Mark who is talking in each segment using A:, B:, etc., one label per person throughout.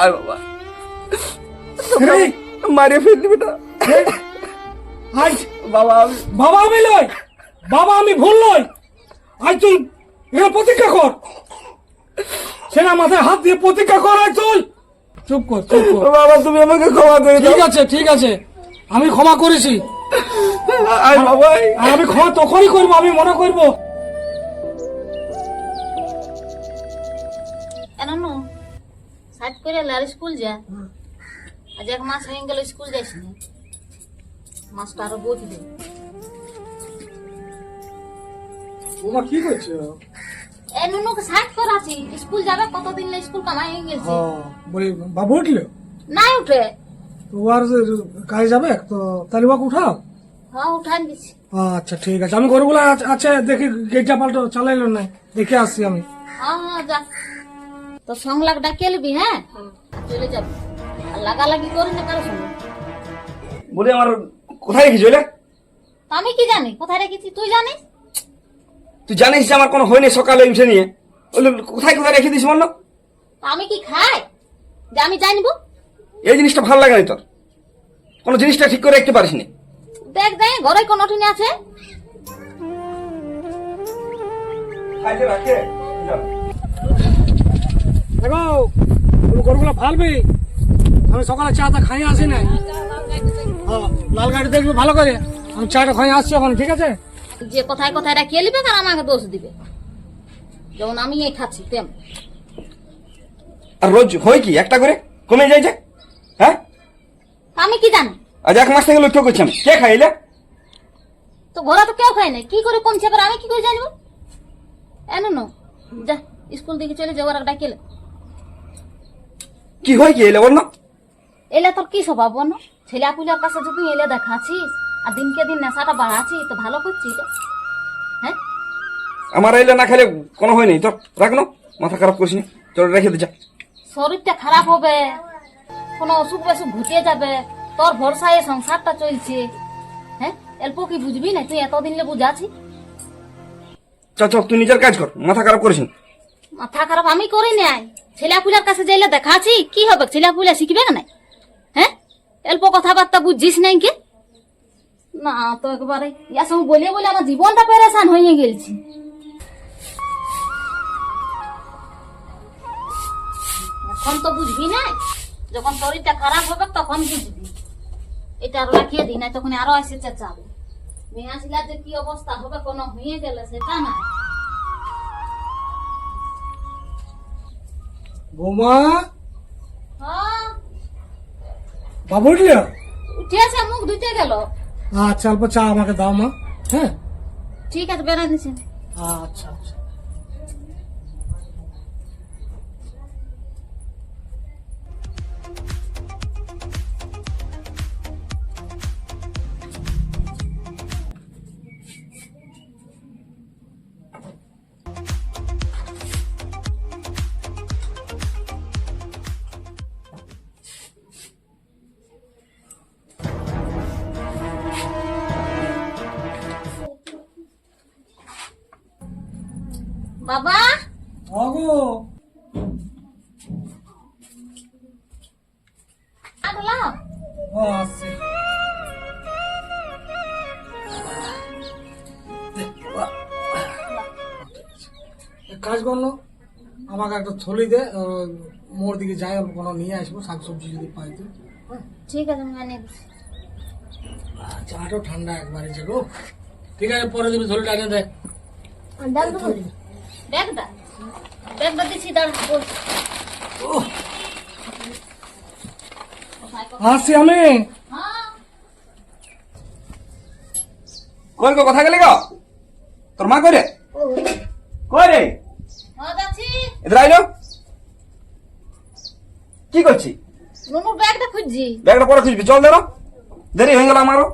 A: আয় বাবা। মারিয়ে ফেললি বেটা
B: আজ
A: বাবা আমি
B: বাবা আমি লই! বাবা আমি ভুল লই! আজ তুই এখানে প্রতিজ্ঞা কর। সেনা মাথায় হাত দিয়ে প্রতিজ্ঞা কর আজ তুই চুপ কর চুপ কর।
A: বাবা তুমি আমাকে ক্ষমা করে দাও।
B: ঠিক আছে ঠিক আছে। আমি ক্ষমা করেছি। আর আমি ক্ষমা তখনই করব আমি মনে করব
C: সাইড আর স্কুল যা আজ এক মাস হয়ে গেল স্কুল যাইস না মাসটা আরও বোঝ দে
B: ওমা কি করছে?
C: এ নুনুকে সাইড কর স্কুল যাবে কতদিন লে স্কুল কামাই হয়ে গেছে।
B: বলি বাবু উঠল?
C: নাই উঠে।
B: তো আর কাজে যাবে? তো তাহলে ওকে উঠাও?
C: হ্যাঁ উঠান দিছি
B: আচ্ছা ঠিক আছে। আমি আছে দেখি গেটটা পাল্টো চালাইলো না দেখে আসছি আমি।
C: হ্যাঁ হ্যাঁ যা। তো সংলাগ ডাকিয়ে নিবি হ্যাঁ চলে যাবি। আর লাগালাগি করি না কারও সঙ্গে।
A: বলে আমার কোথায় রেখেছি
C: তো আমি কি জানি? কোথায় রেখেছি? তুই জানিস?
A: তুই জানিস যে আমার কোনো হয়নি সকালে উঠে নিয়ে। বলে কোথায় কোথায় রেখে দিস বলল?
C: তো আমি কি খাই? যে আমি জানব?
A: এই জিনিসটা ভালো লাগে না তোর। কোনো জিনিসটা ঠিক করে রাখতে পারিস নি
C: দেখ দেখ ঘরে কোন ওঠিনি আছে?
B: দেখো তুমি গরুগুলো ফালবি? আমি সকালে চাটা খাই আসি নাই। হ্যাঁ, লাল গাড়ি দেখবি ভালো করে। আমি চাটা খাই আসছি ওখানে ঠিক আছে?
C: যে কোথায় কোথায় রাখিয়ে নিবে আর আমাকে দোষ দিবে। যেমন আমি এই খাচ্ছি তেম।
A: আর রোজ হয় কি একটা করে? কমে যায় যে? হ্যাঁ?
C: আমি কি জানি?
A: আজ এক মাস থেকে লক্ষ্য করছি আমি। কে খাইলে
C: তো ঘোরা তো কেউ খায় না কি করে কমছে এবার? আমি কি করে জানব? এনো নো যা স্কুল দিকে চলে যাও ওরা ডাকিলে
A: কি হয় কি এলে বলনা
C: এলে তোর কি স্বভাব বল ছেলে পুলার কাছে যদি এলে দেখাচ্ছিস আর দিনকে দিন নেশাটা বাড়াচ্ছিস তো ভালো করছিস হ্যাঁ?
A: আমার এলে না খেলে কোনো হয়নি তোর রাখ না মাথা খারাপ করিস তোর রেখে দে যা।
C: শরীরটা খারাপ হবে কোনো অসুখ বেসুখ ঘুটিয়ে যাবে তোর ভরসায় সংসারটা চলছে। হ্যাঁ? অল্প কি বুঝবি না? তুই এতদিন লে বুঝাছি
A: চ তুই নিজের কাজ কর মাথা খারাপ করিস
C: মাথা খারাপ আমি করি নাই। ছেলেপুলার কাছে যাইলে দেখাচ্ছি, কি হবে? ছেলেপুলা শিখবে না হ্যাঁ? অল্প কথাবার্তা বুঝছিস নাই কি? না তো একবারে। ইয়ার সঙ্গে বলে বলে আমার জীবনটা পেরেশান হয়ে গেলছি। এখন তো বুঝবি না যখন শরীরটা খারাপ হবে, তখন বুঝবি। এটা আর রাখিয়ে দিই না তখন আরও এসে চেঁচাবে। মেয়ে আসলে যে কি অবস্থা হবে, কোনো হয়ে গেলে সেটা না
B: বৌমা?
C: হ্যাঁ। মুখ গেল।
B: আচ্ছা অল্প চা আমাকে দাও মা। হ্যাঁ?
C: ঠিক আছে বেড়া
B: আচ্ছা আচ্ছা।
C: বাবা?
B: আগো ও এক কাজ করল আমাকে একটা থলি দে মোর দিকে যাই অল্প কোনো নিয়ে আসব শাকসবজি যদি পাই তো। হ্যাঁ।
C: ঠিক আছে
B: চাটাও ঠান্ডা একবারে যে গো ঠিক আছে পরে দিবি থলিটা এনে দে।
C: ব্যাগ দাঁড়া বল।
B: আমি।
A: কই গো কথা গেলে গো? তোর মা কই রে কই রে এদের আইলো কি করছি
C: ব্যাগটা খুঁজছি।
A: ব্যাগটা পরে খুঁজবি চল দেরো দেরি হয়ে গেল আমারও।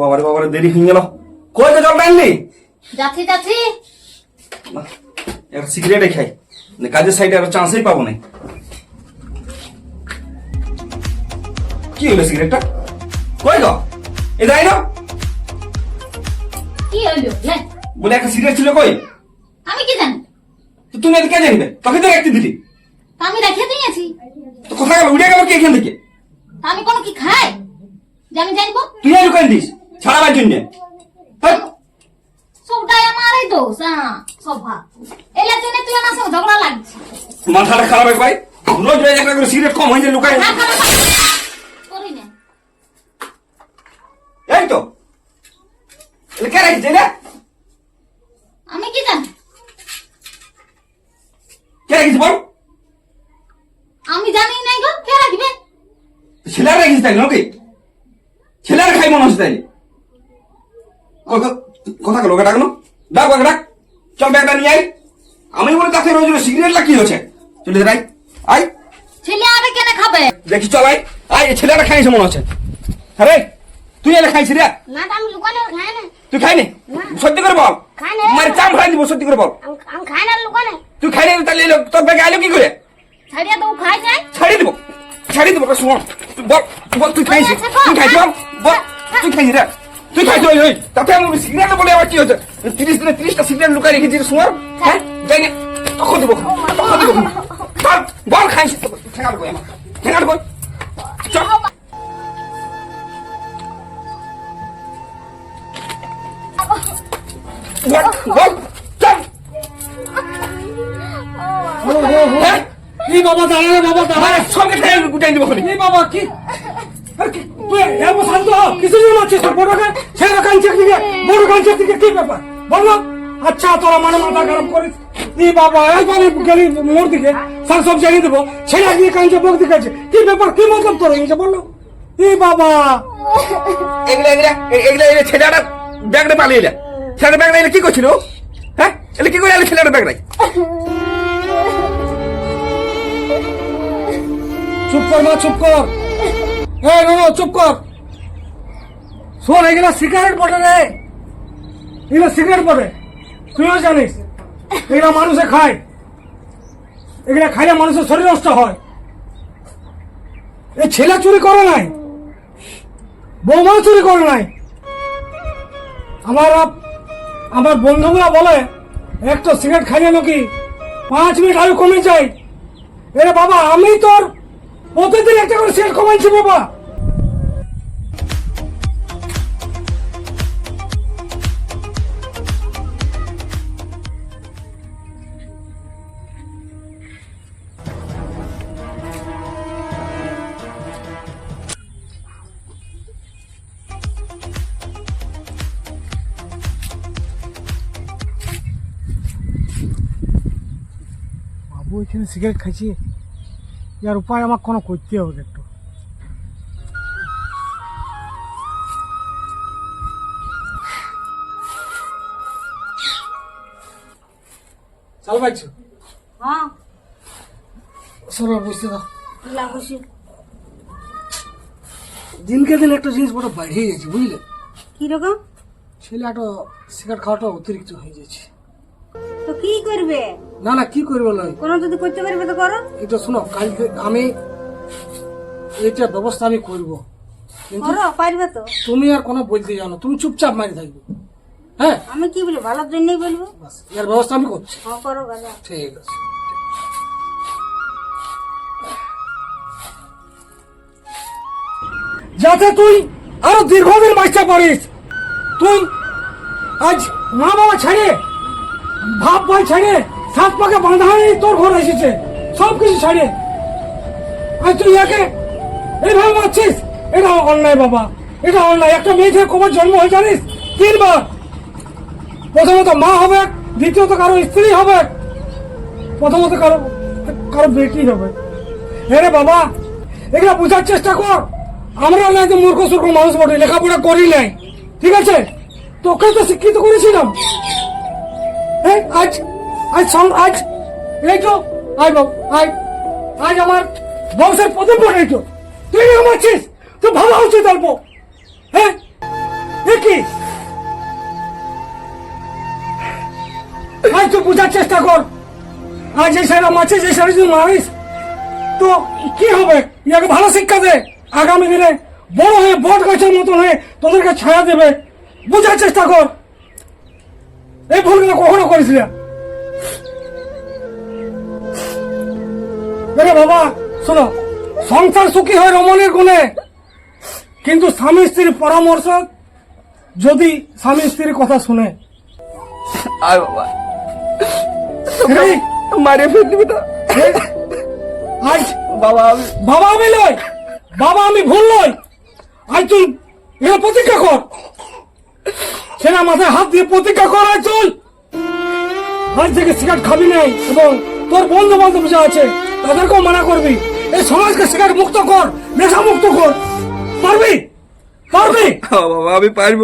A: বাবারে বাবারে দেরি হয়ে গেল। কই তো জলটা আনলি
C: যাচ্ছি যাচ্ছি।
A: না, একটা সিগারেটে খাই। না, কাজের সাইডে আর চান্সই পাবো না। কি হলো সিগারেটটা? কই গো? এটা আইলো
C: কি হইল? লে
A: বলে একটা সিগারেট ছিল কই?
C: আমি কি জানি?
A: তুমি এদিকে কে জানবে তোকে তো রাখতে দিলি।
C: আমি রেখে দিয়েছি।
A: তো কোথায় গেল? উঠে গেল কে এখান থেকে?
C: আমি কোনো কি খাই? যে আমি জানব?
A: তুই আর লুকাই দিস। ছাড়াবার জন্য। হ্যাঁ?
C: সবটাই আমারই দোষ হ্যাঁ জন্য তুই আমার সঙ্গে ঝগড়া লাগছে।
A: মাথাটা খারাপ হয়ে ভাই। রোজ রোজ একটা করে সিগারেট কম হয়ে যায়
C: হ্যাঁ
A: এই তো। কে রাখিছে না।
C: আমি কি জানি?
A: কে রাখিছে বল?
C: আমি জানি নাই গো কে রাখবে?
A: ছেলেরা রাখিস তাই নাকি? ছেলেরা খাই মনে হচ্ছে তাই কথা গেল ওকে ডাকলো? ডাক ওকে ডাক। চল ব্যাগটা নিয়ে আই আমি বলে তাকে রোজ রোজ সিগারেট কি হচ্ছে? চলে যাই আই
C: ছেলে আরে কেন খাবে?
A: দেখি চল আই আই ছেলেরা খাইছে মনে হচ্ছে। আরে তুই এলে খাইছি রে?
D: না আমি লুকানো খাই না।
A: তুই খাইনি? সত্যি করে বল।
D: খাই না।
A: মার চাম খাই দিব সত্যি করে বল।
D: আমি খাই না লুকানো।
A: তুই খাইনি তাহলে এলো তোর ব্যাগে আইলো কি করে?
C: ছাড়িয়া তো খাই যায়
A: ছাড়িয়ে দিব। ছাড়িয়ে দিব শোন তুই বল বল তুই খাইছিস তুই খাইছিস বল বল তুই খাইছিস রে? তুই খাইছিস ওই ওই তাতে আমি সিগারেট বলে আবার কি হচ্ছে তিরিশ দিনে তিরিশটা সিগারেট লুকাই রেখেছিস শোন হ্যাঁ? যাই না তখন দিব তখন দিব। বল বল কই আমার। কই চল। বল বল চল। হ্যাঁ?
B: এই বাবা দাঁড়া বাবা দাঁড়া।
A: সঙ্গে গুটাই দিব খালি।
B: এই বাবা কি? আরে কি- তুই শান্ত হ কিছু জন আছিস বড় গান ছেলে কাঞ্চের দিকে বড় কাঞ্চের দিকে কি ব্যাপার? বলল আচ্ছা তোরা মানে মাথা খারাপ করিস। এই বাবা একবারে গেলি মোর দিকে স্যার সব জানিয়ে দেবো। ছেলে গিয়ে কাঞ্চে বক দিকে আছে কি ব্যাপার কি মতলব তোর এই যে বলল এই বাবা।
A: এগুলা এগুলা এগুলা এগুলা ছেলেটা ব্যাগটা পালিয়ে এলা। ছেলেটা ব্যাগটা এলে কি করছিল? হ্যাঁ? এলে কি করে এলে ছেলেটা ব্যাগটাই
B: চুপ কর মা চুপ কর। নো চুপ কর। শোন, এগুলা সিগারেট পটে রে। এগুলা সিগারেট পটে। তুইও জানিস, এগুলা মানুষে খায়। এগুলা খাইলে মানুষের শরীর নষ্ট হয়। এই ছেলে চুরি করে নাই। বৌমা চুরি করে নাই। আমার আমার বন্ধুগুলা বলে একটা সিগারেট খাইলে নাকি পাঁচ মিনিট আয়ু কমে যায়। এরে বাবা, আমি তোর প্রতিদিন একটা করে সিগারেট কমাইছি বাবা বাবু এখানে সিগারেট খাইছি ইয়ার উপায় আমার কোনো করতে হবে একটু। চাল পাইছো?
C: হ্যাঁ।
B: সরো বুঝতে দাও
D: লাগুছি
B: দিনকে দিন একটা জিনিস বড় বাড়িয়ে যাচ্ছে বুঝলে?
D: কীরকম
B: ছেলে একটা সিগারেট খাওয়াটা অতিরিক্ত হয়ে যাচ্ছে।
D: কি করবে?
B: না না কি করবে নয়
D: কোনো যদি করতে পারবে তো করো।
B: এটা শোনো কালকে আমি এটা ব্যবস্থা আমি করব।
D: করো পারবে তো।
B: তুমি আর কোনো বলতে জানো তুমি চুপচাপ মারি থাকবে। হ্যাঁ?
D: আমি কি বলি ভালোর জন্যই বলব?
B: এর ব্যবস্থা আমি করছি।
D: হ্যাঁ করো
B: ঠিক আছে। যাতে তুই আরও দীর্ঘদিন বাঁচতে পারিস। তুই আজ মা বাবা ছেড়ে ভাব ভাই ছেড়ে, সাত পাকে বাঁধা তোর ঘর এসেছে। সব কিছু ছেড়ে। আজ তুই একে? এইভাবে মারছিস? এটা অন্যায় বাবা। এটা অন্যায়। একটা মেয়ে ছেলে কবার জন্ম হয়ে জানিস? তিনবার। প্রথমত মা হবে, দ্বিতীয়ত কারও স্ত্রী হবে। প্রথমত কারও কারও বেটি হবে। হ্যাঁ বাবা, এগুলা বোঝার চেষ্টা কর। আমরা না যে মূর্খ সূর্খ মানুষ বটে, লেখাপড়া করি নাই। ঠিক আছে? তোকে তো শিক্ষিত করেছিলাম। হ্যাঁ আজ আজ সং- আজ, এই তো আজ আমার বংশের প্রথম এই তো। তুই উচিত অল্প। হ্যাঁ? কি? আজ তুই বোঝার চেষ্টা কর। আজ এই সারা মাছে যে সারা যদি মারিস, তো কি হবে? ইয়াকে ভালো শিক্ষা দে। আগামী দিনে বড় হয়ে বট গাছের মতন হয়ে তোদেরকে ছায়া দেবে। বোঝার চেষ্টা কর। এই ভুলগুলো কখনো করিস না। বাবা শোনো সংসার সুখী হয় রমণের গুণে কিন্তু স্বামী স্ত্রীর পরামর্শ যদি স্বামী স্ত্রীর কথা শুনে।
A: বাবা। মারিয়ে
B: আজ
A: আমি
B: বাবা আমি নয় বাবা আমি ভুল নয় আজ তুই এর প্রতিজ্ঞা কর। সেনা মাথায় হাত দিয়ে প্রতিজ্ঞা কর তুই আজ থেকে সিগারেট খাবি নাই এবং তোর বন্ধু বান্ধব যা আছে তাদেরকেও মানা করবি। এই সমাজকে সিগারেট মুক্ত কর নেশা মুক্ত কর। পারবি? পারবি?
A: বাবা আমি পারব।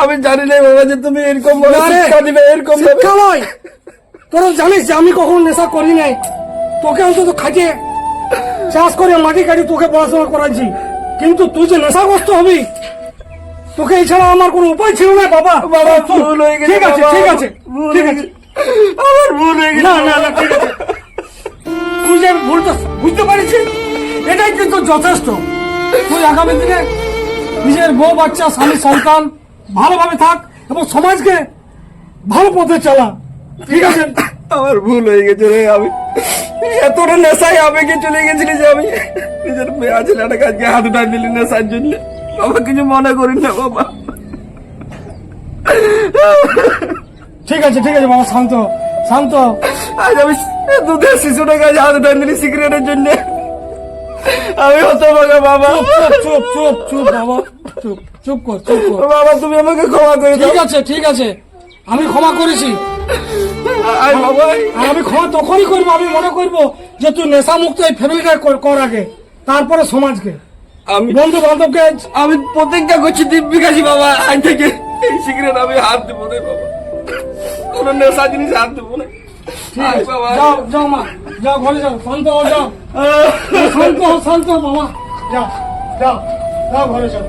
A: আমি জানি না বাবা যে তুমি এরকম বড় শিক্ষা দিবে এরকম
B: শিক্ষা নয়। তোরা জানিস যে আমি কখনো নেশা করি নাই। তোকে অন্তত খাটিয়ে চাষ করে মাটি কাটি তোকে পড়াশোনা করাচ্ছি। কিন্তু তুই যে নেশাগ্রস্ত হবি তোকে এছাড়া আমার কোনো উপায় ছিল না বাবা।
A: বাবা ভুল হয়ে গেছে
B: ঠিক আছে ঠিক আছে ঠিক আছে।
A: আমার ভুল হয়ে গেছে
B: না না না ঠিক আছে। তুই যে ভুলটা বুঝতে পারিস এটাই কিন্তু যথেষ্ট। তুই আগামী দিনে নিজের বউ বাচ্চা স্বামী সন্তান ভালোভাবে থাক এবং সমাজকে ভালো পথে চালা। ঠিক আছে?
A: আমার ভুল হয়ে গেছে রে আমি এতটা নেশায় আবেগে চলে গেছিলি যে আমি নিজের মেয়ে ছেলেটাকে আজকে হাত উঠাই দিলি নেশার জন্য। বাবা কিছু মনে করি না বাবা।
B: ঠিক আছে ঠিক আছে বাবা শান্ত শান্ত
A: আজ আমি দুধের শিশুটাকে আজ হাত উঠাই সিগারেটের জন্য। আমি হতো বাবা। বাবা
B: চুপ চুপ চুপ বাবা চুপ চুপ কর চুপ কর।
A: বাবা তুমি আমাকে ক্ষমা করে
B: ঠিক আছে ঠিক আছে আমি ক্ষমা করেছি। আমি ক্ষমা তখনই করব আমি মনে করব যে তুই নেশা মুক্ত এই ফ্যামিলিটা কর আগে তারপরে সমাজকে।
A: আমি
B: বন্ধু বান্ধব
A: আমি প্রতিজ্ঞা করছি দিব্যি কাশি বাবা আজ থেকে এই সিগারেট আমি হাত দেবো বাবা। কোনো নেশা জিনিস হাত দেবো না।
B: যাও যাও মা। যাও ঘরে যাও। শান্ত হও যাও। শান্ত হও শান্ত হও বাবা যাও যাও যাও ঘরে যাও।